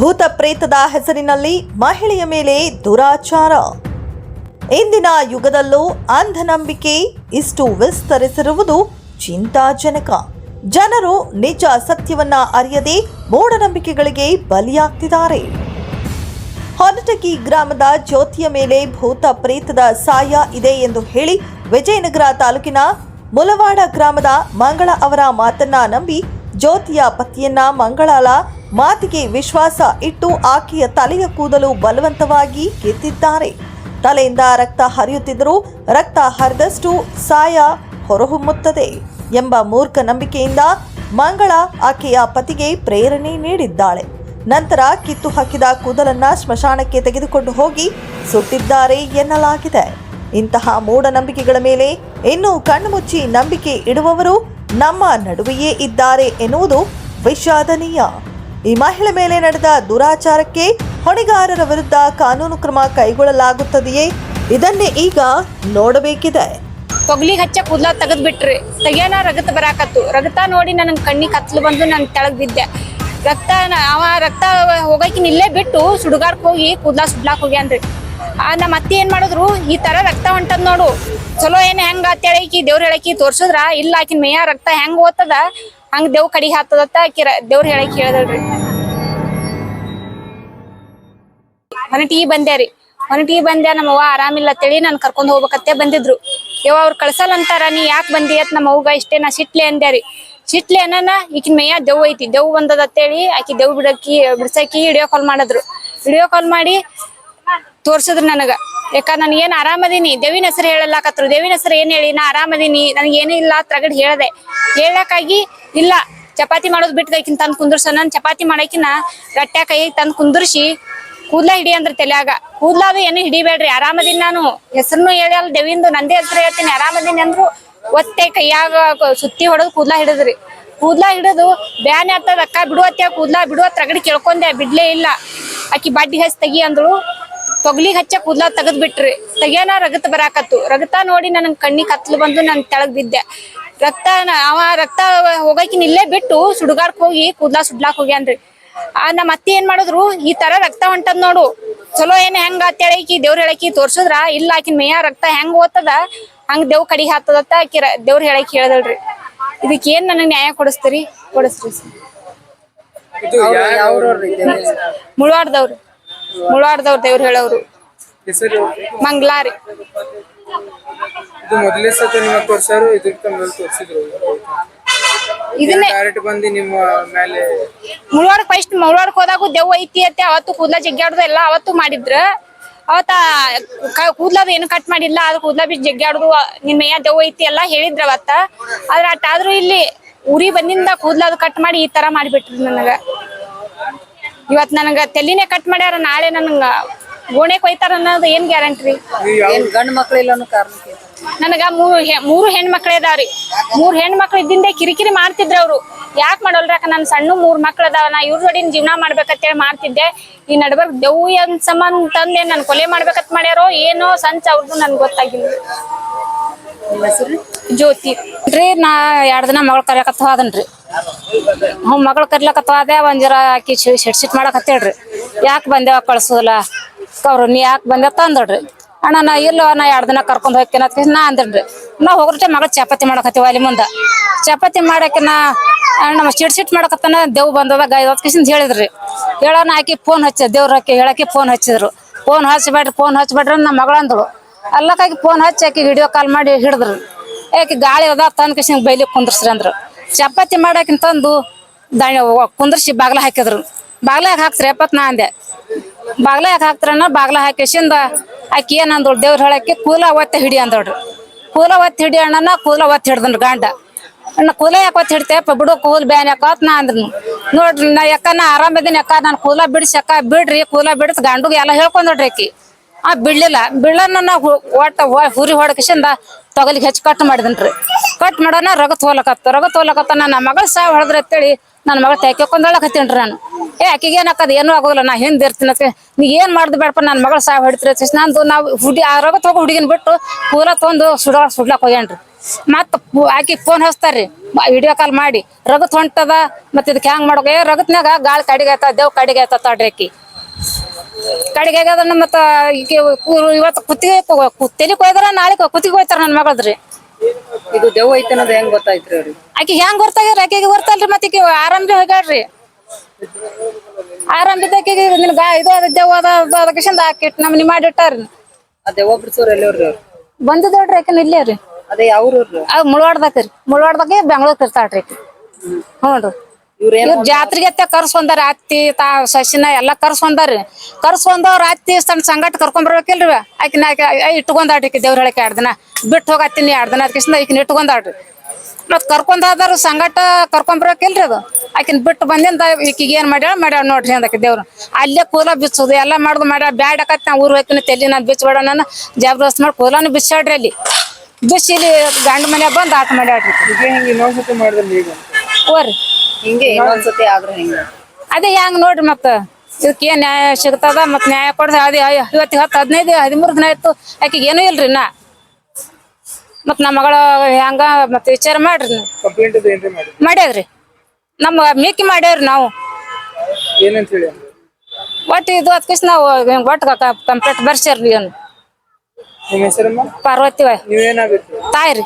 ಭೂತ ಪ್ರೇತದ ಹೆಸರಿನಲ್ಲಿ ಮಹಿಳೆಯ ಮೇಲೆ ದುರಾಚಾರ. ಇಂದಿನ ಯುಗದಲ್ಲೂ ಅಂಧನಂಬಿಕೆ ಇಷ್ಟು ವಿಸ್ತರಿಸಿರುವುದು ಚಿಂತಾಜನಕ. ಜನರು ನಿಜ ಸತ್ಯವನ್ನ ಅರಿಯದೆ ಮೂಢನಂಬಿಕೆಗಳಿಗೆ ಬಲಿಯಾಗ್ತಿದ್ದಾರೆ. ಹೊನಟಗಿ ಗ್ರಾಮದ ಜ್ಯೋತಿಯ ಮೇಲೆ ಭೂತ ಪ್ರೇತದ ಸಾಯ ಇದೆ ಎಂದು ಹೇಳಿ ವಿಜಯನಗರ ತಾಲೂಕಿನ ಮುಲವಾಡ ಗ್ರಾಮದ ಮಂಗಳ ಅವರ ಮಾತನ್ನ ನಂಬಿ ಜ್ಯೋತಿಯ ಪತಿಯನ್ನ ಮಂಗಳಾಳ ಮಾತಿಗೆ ವಿಶ್ವಾಸ ಇಟ್ಟು ಆಕೆಯ ತಲೆಯ ಕೂದಲು ಬಲವಂತವಾಗಿ ಕಿತ್ತಿದ್ದಾರೆ. ತಲೆಯಿಂದ ರಕ್ತ ಹರಿಯುತ್ತಿದ್ದರೂ ರಕ್ತ ಹರಿದಷ್ಟು ಸಾಯ ಹೊರಹೊಮ್ಮುತ್ತದೆ ಎಂಬ ಮೂರ್ಖ ನಂಬಿಕೆಯಿಂದ ಮಂಗಳ ಆಕೆಯ ಪತಿಗೆ ಪ್ರೇರಣೆ ನೀಡಿದ್ದಾಳೆ. ನಂತರ ಕಿತ್ತು ಹಾಕಿದ ಕೂದಲನ್ನ ಸ್ಮಶಾನಕ್ಕೆ ತೆಗೆದುಕೊಂಡು ಹೋಗಿ ಸುಟ್ಟಿದ್ದಾರೆ ಎನ್ನಲಾಗಿದೆ. ಇಂತಹ ಮೂಢನಂಬಿಕೆಗಳ ಮೇಲೆ ಇನ್ನೂ ಕಣ್ಣುಮುಚ್ಚಿ ನಂಬಿಕೆ ಇಡುವವರು ನಮ್ಮ ನಡುವೆಯೇ ಇದ್ದಾರೆ ಎನ್ನುವುದು ವಿಷಾದನೀಯ. ಈ ಮಹಿಳೆ ಮೇಲೆ ನಡೆದ ದುರಾಚಾರಕ್ಕೆ ಹೊಣೆಗಾರರ ವಿರುದ್ಧ ಕಾನೂನು ಕ್ರಮ ಕೈಗೊಳ್ಳಲಾಗುತ್ತದೆಯೇ? ಇದನ್ನೇ ಈಗ ನೋಡಬೇಕಿದೆ. ಕೊಗ್ಲಿ ಹಚ್ಚ ಕೂದಲ ತೆಗೆದು ಬಿಟ್ರಿ. ತೆಗಿಯೋಣ ರಗತ ಬರಾಕತ್ತು. ರಗತ ನೋಡಿ ನನಗೆ ಕಣ್ಣಿ ಕತ್ಲು ಬಂದು ನಾನು ತೆಳಗ್ ಬಿದ್ದೆ. ರಕ್ತ ಅವ ರಕ್ತ ಹೋಗಕಿನ್ ಇಲ್ಲೇ ಬಿಟ್ಟು ಸುಡುಗಾಡ್ಕ್ ಹೋಗಿ ಕೂದಲ ಸುಡ್ಲಾಕ್ ಹೋಗ್ಯಾನ್ರಿ. ನಮ್ಮ ಅತ್ತಿ ಏನ್ ಮಾಡಿದ್ರು? ಈ ತರ ರಕ್ತ ಹೊಂಟದ್ ನೋಡು. ಚಲೋ ಏನ್ ಹೆಂಗ ಅಂತೇಳಿ ಈಕಿ? ದೇವ್ರ ಹೇಳಕಿ ತೋರ್ಸಿದ್ರ? ಇಲ್ಲ, ಆಕಿನ ಮೇಯ ರಕ್ತ ಹೆಂಗ್ ಓದ್ತದ ಹಂಗ ದೇವ್ ಕಡಿ ಹಾತದತ್ತ ಆಕಿ ದೇವ್ರ ಹೇಳಕ್ ಹೇಳ್ದಳ್ರಿ ಹೊನಟಿ ಬಂದ್ಯಾ ರೀ. ಹೊನಟಿಗೆ ಬಂದೆ ನಮ್ಮವ್ವ ಆರಾಮಿಲ್ಲ ತಿಳಿ ನಾನು ಕರ್ಕೊಂಡ್ ಹೋಗ್ಬೇಕತ್ತೆ ಬಂದಿದ್ರು. ಯವ್ವ, ಅವ್ರು ಕಳ್ಸಲ್ಲ ಅಂತಾರ, ನೀ ಯಾಕೆ ಬಂದಿ ಅತ್ ನಮ್ಮ ಅವ್ಗ ಇಷ್ಟೇ, ನಾ ಸಿಟ್ಲೆ ಅಂದ್ಯಾರಿ ರೀ. ಸಿಟ್ಲೆ ಅನ್ನನ ಈಕಿನ ಮೇಯ ದೆವ್ ಐತಿ. ದೆವ್ ಬಂದದ ಅಂತೇಳಿ ಆಕಿ ದೆವ್ ಬಿಡಕಿ ಬಿಡ್ಸಕಿ ವಿಡಿಯೋ ಕಾಲ್ ಮಾಡಿದ್ರು. ವಿಡಿಯೋ ಕಾಲ್ ಮಾಡಿ ತೋರ್ಸಿದ್ರು ನನಗ. ಯಾಕ ನಾನು ಏನ್ ಆರಾಮದೀನಿ? ದೇವಿನ ಹೆಸರು ಹೇಳಲಾಕತ್ರು. ದೇವಿನ ಹೆಸರು ಏನ್ ಹೇಳಿ? ನಾ ಆರಾಮದೀನಿ. ನನಗೆ ಏನೂ ಇಲ್ಲ ತಗಡ್ ಹೇಳದೆ. ಹೇಳಕ್ಕಾಗಿ ಇಲ್ಲ. ಚಪಾತಿ ಮಾಡೋದ್ ಬಿಟ್ಟು ತಂದು ಕುಂದ್ರಸ. ನನ್ ಚಪಾತಿ ಮಾಡಕಿನ ಗಟ್ಟ್ಯಾ ಕೈ ತಂದ್ ಕುಂದ್ರಿಸಿ ಕೂದ್ಲ ಹಿಡಿ ಅಂದ್ರ ತಲ್ಯಾಗ. ಕೂದ್ಲ ಅದು ಏನು ಹಿಡಿಬೇಡ್ರಿ. ಆರಾಮದೀನಿ ನಾನು. ಹೆಸರು ಹೇಳಲ್ಲ ದೇವಿಂದು ನಂದೇ ಹೆಸರು ಹೇಳ್ತೀನಿ. ಆರಾಮದೀನಿ ಅಂದ್ರು ಒತ್ತೆ ಕೈಯಾಗ ಸುತ್ತಿ ಹೊಡೆದು ಕೂದ್ಲ ಹಿಡಿದ್ರಿ. ಕೂದ್ಲ ಹಿಡಿದು ಬ್ಯಾನ್ ಆಗ್ತದ ಅಕ್ಕ ಬಿಡುವತ್ತೆ ಕೂದ್ಲ ಬಿಡುವ ತಗಡಿ ಕೇಳ್ಕೊಂಡೆ. ಬಿಡ್ಲೇ ಇಲ್ಲ. ಆಕಿ ಬಡ್ಡಿ ಹಚ್ಚಿ ತೆಗಿ ಅಂದ್ರು ತೊಗ್ಲಿಗ್ ಹಚ್ಚ ಕೂದ್ಲ ತೆಗೆದ್ ಬಿಟ್ರಿ. ತೆಗಿಯೋಣ ರಗತ್ ಬರಾಕತ್ತು. ರಗತ ನೋಡಿ ನನ್ ಕಣ್ಣಿ ಕತ್ಲು ಬಂದು ನನ್ ತೆಳಗ್ ಬಿದ್ದೆ. ರಕ್ತ ಅವ ರಕ್ತ ಹೋಗಕಿನ್ ಇಲ್ಲೇ ಬಿಟ್ಟು ಸುಡುಗಾರ್ಕ್ ಹೋಗಿ ಕೂದ್ಲಾ ಸುಡ್ಲಾಕ್ ಹೋಗ್ಯಾನ್ರಿ. ಆ ನಮ್ಮ ಅತ್ತಿ ಏನ್ ಮಾಡಿದ್ರು ಈ ತರ ರಕ್ತ ಹೊಂಟದ್ ನೋಡು. ಚಲೋ ಏನ್ ಹೆಂಗ ಅತ್ತ ಹೇಳಕಿ ದೇವ್ರ ಹೇಳಕಿ ತೋರ್ಸಿದ್ರ. ಇಲ್ಲ ಆಕಿನ್ ಮೇಯ ರಕ್ತ ಹೆಂಗ್ ಓದ್ತದ ಹಂಗ್ ದೇವ್ ಕಡಿಗೆ ಹಾತದತ್ತ ಆಕಿ ದೇವ್ರ ಹೇಳಕ್ ಹೇಳ್ದಳ್ರಿ ಇದಕ್ ಏನ್ ನನಗ್ ನ್ಯಾಯ ಕೊಡಿಸ್ತೀರಿ? ಕೊಡಿಸ್ರಿ ಸರ್. ಮುಳ್ವಾಡ್ದವ್ರು. ಮುಳ್ವಾಡ್ದವ್ರು ದೇವ್ರು ಹೇಳೋರು. ಹೆಸರು? ಮಂಗ್ಲಾರಿ. ಇದು ಮೊದಲೇ ಸತ ನಿಮ್ಮ ತೋರ್ಸಾರು ಇದಕ್ಕ ಮೇಲೆ ತೋರ್ಸಿದ್ರು. ಇದನ್ನೇ ಡೈರೆಕ್ಟ್ ಬಂದು ನಿಮ್ಮ ಮೇಲೆ ಮುಳ್ವಾಡಕ್ ಫಸ್ಟ್ ಮುಳವಾಡಕ್ ಹೋದಾಗ ದೆವ್ವ ಐತಿ ಅಂತ ಅವತ್ತು ಕೂದ್ಲ ಜಗ್ಗಾಡುದು ಎಲ್ಲ ಅವತ್ತು ಮಾಡಿದ್ರ. ಅವತ್ತ ಕೂದ್ಲದು ಏನು ಕಟ್ ಮಾಡಿಲ್ಲ ಅದು ಕೂದ್ಲ ಬಿ ಜಗ್ಗಾಡುದು ನಿನ್ ಮೇಯ ದೆವ್ವ ಐತಿ ಎಲ್ಲಾ ಹೇಳಿದ್ರ ಅವತ್ತ. ಆದ್ರ ಅಟ್ಟಾದ್ರೂ ಇಲ್ಲಿ ಊರಿ ಬಂದಿಂದ ಕೂದ್ಲ ಅದು ಕಟ್ ಮಾಡಿ ಈ ತರ ಮಾಡಿಬಿಟ್ರಿ ನನಗ. ಇವತ್ ನನಗ ತೆಲಿನೇ ಕಟ್ ಮಾಡ್ಯಾರ ನಾಳೆ ನನಗ ಗೋಣೆ ಕೊಯ್ತಾರ ಅನ್ನೋದು ಏನ್ ಗ್ಯಾರಂಟಿ ಏನ್ ಗಂಡ ಮಕ್ಳು ಕಾರಣಕ್ಕೆ ನನಗ ಮೂರು ಮೂರು ಹೆಣ್ಮಕ್ಳು ಇದಾವ್ರಿ ಮೂರ್ ಹೆಣ್ಮಕ್ಳು ಇದ್ದಿಂದೆ ಕಿರಿಕಿರಿ ಮಾಡ್ತಿದ್ರ ಅವ್ರು. ಯಾಕೆ ಮಾಡೋಲ್ರಿ ಅಕ್ಕ? ನನ್ ಸಣ್ಣ ಮೂರ್ ಮಕ್ಳು ಅದಾವ. ನಾ ಇವ್ರ ಜೋಡಿನ ಜೀವನ ಮಾಡ್ಬೇಕಂತೇಳಿ ಮಾಡ್ತಿದ್ದೆ. ಈ ನಡ್ಬರ್ಕ್ ದೆವ್ ಏನ್ ಸಂಬಂಧ ತಂದೆ ನನ್ ಕೊಲೆ ಮಾಡ್ಬೇಕಂತ ಮಾಡ್ಯಾರೋ ಏನೋ ಸಂಚ ಅವ್ರದ್ದು ನನ್ಗೆ ಗೊತ್ತಾಗಿಲ್ಲ. ಜ್ಯೋತಿ. ರೀ ನಾ ಎರಡ್ ದಿನ ಮಗಳು ಕರೆಯಕತ್ತ ಹೋದನ್ರಿ. ಹ್ಞೂ ಮಗಳು ಕರ್ಲಕತ್ತ ಅದೇ ಜರ ಆಕಿ ಶಿಟ್ ಶಿಟ್ ಮಾಡಕ್ ಹತ್ತೇಳ್ರಿ ಯಾಕೆ ಬಂದೇವ ಕಳ್ಸೋದಿಲ್ಲ? ಅವ್ರು ನೀ ಯಾಕೆ ಬಂದೆ ರೀ ಅಣ್ಣ, ನಾ ಇಲ್ಲ, ನಾ ಎರಡು ದಿನ ಕರ್ಕೊಂಡ್ ಹೋಗ್ತೀನಿ ನಾ ಅಂದ್ರಿ ನಾ ಹೋಗ್ರಿ ಮಗಳ ಚಪಾತಿ ಮಾಡಕ್ ಹತ್ತೀವ ಅಲ್ಲಿ ಮುಂದೆ. ಚಪಾತಿ ಮಾಡಕ್ಕೆ ನಾ ನಮ್ಮ ಶಿಟ್ ಶಿಟ್ ಮಾಡಕತ್ತಾನ ದೇವ್ ಬಂದದ ಗಾಯ ಕಿಸಿಂದ ಹೇಳಿದ್ರಿ. ಹೇಳೋಣ, ಆಕಿ ಫೋನ್ ಹಚ್ಚ ದೇವ್ರ ಹಾಕಿ ಹೇಳಕ್ಕೆ ಫೋನ್ ಹಚ್ಚಿದ್ರು. ಫೋನ್ ಹಚ್ಬೇಡ್ರಿ ಫೋನ್ ಹಚ್ಚಬೇಡ್ರಿ ನಮ್ಮ ಮಗಳ ಅಂದಳು. ಅಲ್ಲಕ್ಕಾಗಿ ಫೋನ್ ಹಚ್ಚಿ ಆಕಿ ವಿಡಿಯೋ ಕಾಲ್ ಮಾಡಿ ಹಿಡಿದ್ರು. ಯಾಕೆ ಗಾಳಿ ಅದ, ತಂದ್ ಕಿಶನ್ ಬೈಲಿ ಕುಂದ್ರಸ್ರಿ ಅಂದ್ರು. ಚಪಾತಿ ಮಾಡಾಕಿನ್ ತಂದು ದಾಣಿ ಕುಂದ್ರಿಸಿ ಬಾಗ್ಲ ಹಾಕಿದ್ರು. ಬಾಗ್ಲ ಯಾಕೆ ಹಾಕ್ತಾರೆ ಎಪ್ಪತ್ ನಾ ಅಂದೆ. ಬಾಗ್ಲ ಯಾಕೆ ಹಾಕ್ತಾರನ್ನ ಬಾಗ್ಲ ಹಾಕಿಸಿಂದ ಆಕಿ ಏನ್ ಅಂದಳು ದೇವ್ರ ಹೇಳಕ್ಕೆ ಕೂಲ ಒತ್ತೆ ಹಿಡಿ ಅಂದಳ್ರಿ ಕೂಲ ಒತ್ತಿ ಹಿಡಿ ಅಣ್ಣನ ಕೂಲ ಒತ್ತಿ ಹಿಡ್ದನ್ರಿ ಗಾಂಡ. ಅಣ್ಣ ಕೂಲ ಯಾಕೆ ಒತ್ತಿ ಹಿಡ್ತೇಪ್ಪ ಬಿಡು ಕೂಲ್ ಬ್ಯಾನ್ ಯಾಕೋತ್ ನಾ ಅಂದ್ರಿ ನೋಡ್ರಿ ನಾ ಯಾಕ ನಾ ಆರಾಮದಿನ ಯಾಕ ನಾನು ಕೂಲ ಬಿಡಿಸಿ ಯಾಕ ಬಿಡ್ರಿ ಕೂಲ ಬಿಡಿಸ್ ಗಾಂಡುಗೆ ಎಲ್ಲ ಹೇಳ್ಕೊಂಡ್ರಿ ಆಕಿ. ಆ ಬಿಡ್ಲಿಲ್ಲ. ಬಿಳ್ಳನ್ನ ಒಟ್ಟ ಹುರಿ ಹೊಡಕಿಸಿಂದ ತೊಗಲಿಗೆ ಹೆಚ್ಚು ಕಟ್ ಮಾಡಿದನ್ರಿ. ಕಟ್ ಮಾಡೋಣ ರಗತ್ ಹೋಲಕತ್ತ ರಗತ್ ಹೋಲಕತ್ತ ನನ್ನ ಮಗಳ ಸಾವ್ ಹೊಡೆದ್ರ ಅಂತೇಳಿ ನನ್ನ ಮಗಳ ತೆಕ್ಕೊಂದೊಳಕತ್ತೀನಿ ನಾನು. ಏ, ಆಕಿಗೆ ಏನಾಕದ? ಏನೂ ಆಗೋದಿಲ್ಲ. ನಾ ಹಿಂದೆ ಇರ್ತೀನಿ ಅಂತ ನೀ ಏನು ಮಾಡ್ದು ಬೇಡಪ್ಪ? ನನ್ನ ಮಗಳ ಸಾವ್ ಹೊಡಿತ್ರಿ ನಂದು ನಾವು ಹುಡಿ ಆ ರಗತ್ ಹೋಗೋ ಹುಡುಗಿನ ಬಿಟ್ಟು ಕೂಲ ತೊಂದು ಸುಡ ಸುಡ್ಲಕ್ಕೆ ಹೋಗ್ಯಾನ್ರಿ. ಮತ್ತ ಆಕಿ ಫೋನ್ ಹಚ್ತಾರ್ರಿ. ವಿಡಿಯೋ ಕಾಲ್ ಮಾಡಿ. ರಗತ್ ಹೊಂಟದ, ಮತ್ತೆ ಇದಕ್ಕೆ ಹೆಂಗ್ ಮಾಡೋಕೆ ಏ, ರಗತ್ನ್ಯಾಗ ಗಾಳಿ ಕಡಿಗೆ ಆಯ್ತ, ದೇವ್ ಕಡಿಗೆ ಆಯ್ತ ತಾಡ್ರಿ ಆಕಿ. ಕಡಿಗೆ ಅದನ್ನ ಮತ್ತ ಇವತ್ತು ಕುತ್ತಿಗೆ ಕುತ್ತಿಗೆ ಕೊಯ್ದಾರ ನಾಳೆ ಕುತ್ತಿಗೆ ಹೋಯ್ತಾರ ನನ್ನ ಮಗಳ್ದ್ರಿ. ಇದು ದೆವ್ ಐತೆ ಅನ್ನೋದು ಹೆಂಗ್ ಗೊತ್ತಾಯ್ತ್ರಿ ಅವ್ರಿಗೆ? ಆಕಿ ಹೆಂಗ್ ಗೊತ್ತಾಗ್ಯಾರ? ಆಕೆಗೆ ಗೊತ್ತಲ್ರಿ ಮತ್ತೆ ಈಕಿ ಆರಾಮ್ ಬಿ ಹೋಗ್ಯಾಡ್ರಿ ಆರಾಮ್ ಬಿದ್ದಾಕಿಗೆ ನಿನ್ಗ ಇದು ಅದ ದೆವ್ ಅದ ಅದು ಅದಕ್ಕೆ ಹಾಕಿಟ್ ನಮ್ನಿ ಮಾಡಿಟ್ಟಾರಿ ಆ ದೆವ್ವ ಬಿಡ್ಸೋರ್ ಎಲ್ಲಿವ್ರಿ ಅವ್ರು? ಬಂದಿದ್ದೋಡ್ರಿ ಆಕಿನ ಇಲ್ಲೇ ರೀ. ಅದೇ ಅವ್ರ ಮುಳವಾಡ್ದಾಕ್ರಿ ಮುಳವಾಡ್ದಾಗ ಬೆಂಗ್ಳೂರ್ ಇರ್ತಾಳ್ರಿ ಆಕಿ. ಹ್ಞೂ ರೀ. ಇವ್ರ ಜಾತ್ರೆಗೆ ಕರ್ಸ್ಕೊಂಡಾರ ಅತ್ತಿ ತಾ ಸಸಿನ ಎಲ್ಲಾ ಕರ್ಸ್ಕೊಂಡಾರಿ. ಕರ್ಸ್ಕೊಂಡವ್ರ ಅತ್ತಿ ತನ್ನ ಸಂಗಟ ಕರ್ಕೊಂಡ್ ಬರ್ಬೇಕಿಲ್ರಿ. ಆಕಿನ ಇಟ್ಕೊಂಡ್ ಇಟ್ಕೊಂಡಾಡ್ರಿ ದೇವ್ರ ಹೇಳಕ್ಕೆ ಎರಡ್ ದಿನ. ಬಿಟ್ಟು ಹೋಗತ್ತೀನಿ ಎರಡ್ ದಿನ ಅದಕ್ಕಿಂತ ಈಕಿನ ಇಟ್ಕೊಂಡಾಡ್ರಿ ಮತ್ ಕರ್ಕೊಂಡ್ ಹೋದಾರ ಸಂಗಟ ಕರ್ಕೊಂಡ್ ಬರ್ಬೇಕಿಲ್ರಿ ಅದು. ಆಕಿನ ಬಿಟ್ಟು ಬಂದಿಂದ ಈಕಿಗೆ ಏನ್ ಮಾಡ್ಯಾಳ? ಮಾಡ್ಯಾಳ ನೋಡ್ರಿ ಅಂದಕ್ಕೆ ದೇವ್ರು. ಅಲ್ಲೇ ಕೂಲ ಬಿಚ್ಚೋದು ಎಲ್ಲ ಮಾಡುದು ಮಾಡ್ಯಾ ಬ್ಯಾಡ್ ಆಕತ್ ನಾ ಊರ್ ಹೋಯ್ತೀನಿ ತಲೆ ನಾನು ಬಿಚ್ಚಬೇಡ ನಾನು. ಜಬರ್ದಸ್ತ್ ಮಾಡಿ ಕೂಲಾನು ಬಿಚ್ಚಾಡ್ರಿ ಅಲ್ಲಿ. ಬಿಚ್ಚಿ ಇಲ್ಲಿ ಗಂಡ ಮನೆ ಬಂದ್ ಆಟ ಮಾಡ್ಯಾಡ್ರಿ ಈಗ ಹಿಂಗೆ ಇನ್ನೊಂದ್ಸತಿ ಆದ್ರೆ ಹಿಂಗೆ. ಅದೇ ಹೆಂಗ್ ನೋಡ್ರಿ ಮತ್ತ? ಇದಕ್ಕೆ ಏನ್ ನ್ಯಾಯ ಸಿಗ್ತದ ಮತ್ ನ್ಯಾಯ ಕೊಡ್ದ ಅದೇ ಇವತ್ತಿಗೆ ಹತ್ತು ಹದಿನೈದು ಹದಿಮೂರು ದಿನ ಆಯ್ತು. ಆಕೆಗೆ ಏನೂ ಇಲ್ರಿ ನಾ ಮತ್ ನಮ್ಮ ಮಗಳ ಹೆಂಗ ಮತ್ತೆ ವಿಚಾರ ಮಾಡ್ರಿ ನೀವು. ಕಂಪ್ಲೇಂಟ್ ಅದು ಏನ್ರಿ ಮಾಡಿ ಮಾಡ್ಯಾದ್ರಿ. ನಮ್ಮ ಮೀಕಿ ಮಾಡ್ಯಾವ್ರಿ ನಾವು. ಏನಂತ ಹೇಳಿ ಅಂದ್ರೆ? ಒಟ್ಟು ಇದು ಅದಕ್ಕೆ ನಾವು ಒಟ್ಟು ಕಂಪ್ಲೇಂಟ್ ಬರ್ಸ್ಯಾರ್ರಿ ಏನು ನಿಮ್ಮ ಹೆಸರಮ್ಮ ಪಾರ್ವತಿ ತಾಯಿ ರೀ.